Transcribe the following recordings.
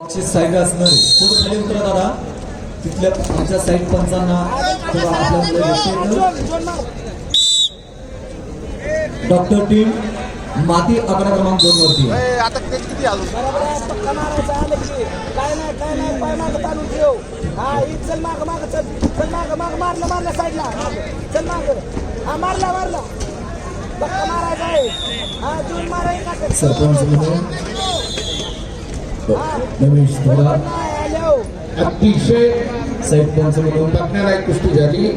बक्षीस साईड असणार थोडं खाली उतरा दादा तिथल्या आमच्या साईड पंचांना डॉक्टर टीम माती आकडा क्रमांक दोन वरती आहे. ए, आता किती किती अजून पक्का मारायचं आलं की काय नाही काय नाही पाय मागं ताणून ठेव चल माग माग चल चल माग माग मारलं मारलं साईडला मागं. चल माग मारला मारला पक्का मारायचा आहे जून मारायचा सरपंच म्हणून रमेश थोडा अतिशय साईड पंच म्हणून एक कुस्ती झाली.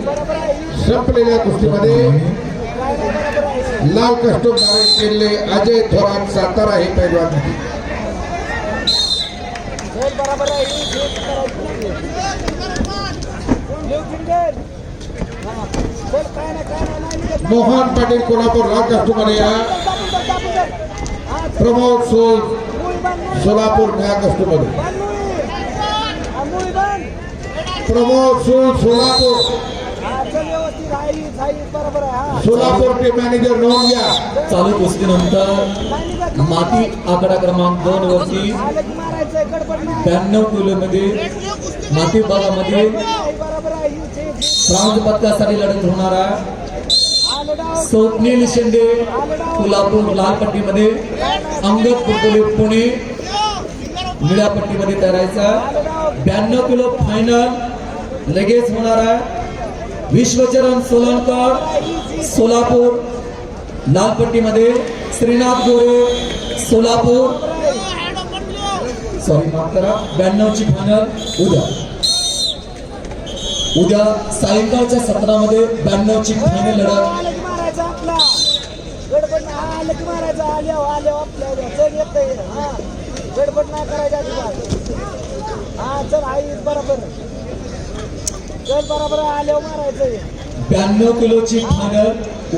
संपलेल्या कुस्तीमध्ये लाल कस्टम धारण अजय थोरात सातारा हे पैलवान मोहन पाटील कोल्हापूर लाल कस्टम या. प्रमोद सोल सोलापूर निळ्या कस्टममध्ये बांध मुळी. मुळी बांध. प्रमोद सोल सोलापूर चल व्यवस्थित आहे, हीच आहे, हीच बरोबर आहे. सोलापूर टीम मॅनेजर नोंद घ्या चालू कुस्तीनंतर नाही माती. आकडा क्रमांक दोन वरती. ब्याण्णव किलोमध्ये माती भागामध्ये. ब्राऊज पदकासाठी लढत होणार. स्वप्नील शिंदे कोल्हापूर लाल पट्टीमध्ये अंगद कुरकुले पुणे निळ्या पट्टीमध्ये तयारायचा. ब्याण्णव किलो फायनल लगेच होणार आहे. विश्वचरण सोलनकर सोलापूर लाल पट्टीमध्ये श्रीनाथ गोरे सोलापूर. सॉरी माफ करा. ब्याण्णवची फायनल उद्या. उद्या सायंकाळच्या सत्रामध्ये ब्याण्णवची फायनल लढत. गडबड नाही, हा, आलं की मारायचं, आल्यावर, आल्यावर आपल्या. चल, येतंय, हा. गडबड नाही करायची अजिबात. हा, चल, आहे, हीच बरोबर. चल, बरोबर आहे, आल्यावर मारायचंय. ब्याण्णव किलोची फायनल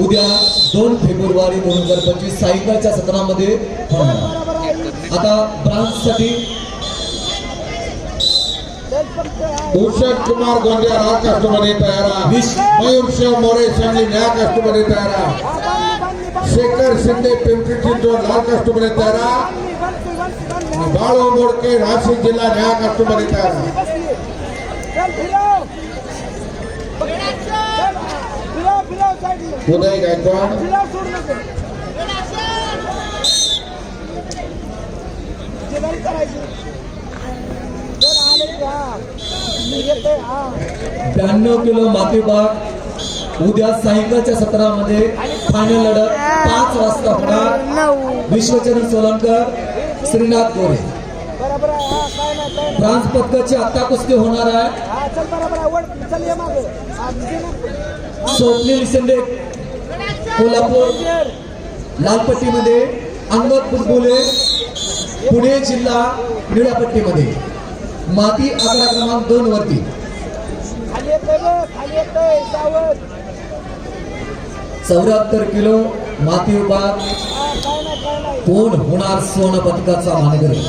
उद्या दोन फेब्रुवारी दोन हजार पंचवीस सायंकाळच्या सत्रामध्ये आहे. आता ब्रांचसाठी. भूषण कुमार गोंदिया लाल कस्टममध्ये तयार आहे. विश मयूरशिव मोरे सांगली निळ्या कस्टममध्ये तयार आहे. हा, बांधली, बांधली, बांधली. शेखर शिंदे पिंपरी चिंचवड लाल कस्टममध्ये तयार आहे. बांधली, बांधली, बांधली, बांधली. बाळू मोडके नाशिक जिल्हा निळ्या कस्टममध्ये तयार आहे. बसली, बसली. चल, फिरव. चल, फिरव, फिरव, साईडला. उदय गायकवाड फिरव, सोडू नको. जेवण करायची. चल, आले की हा. येतंय, हा. ब्याण्णव किलो मातीभाग उद्या सायंकाळच्या सत्रामध्ये फायनल लढत पाच वाजता होणार. विश्वचरण सोलंकर श्रीनाथ गोरे. बरोबर पदकाची आत्ता कुस्ती होणार आहे. हा, स्वप्नील शिंदे कोल्हापूर लालपट्टीमध्ये अंगद बुलबुले पुणे जिल्हा निळ्यापट्टीमध्ये माती आकडा क्रमांक दोन वरती. खाली येतोय खाली येतोय सावध. चौऱ्याहत्तर किलो माती विभाग हा, काय नाही, काय नाही. कोण होणार सोन पदकाचा मानकरी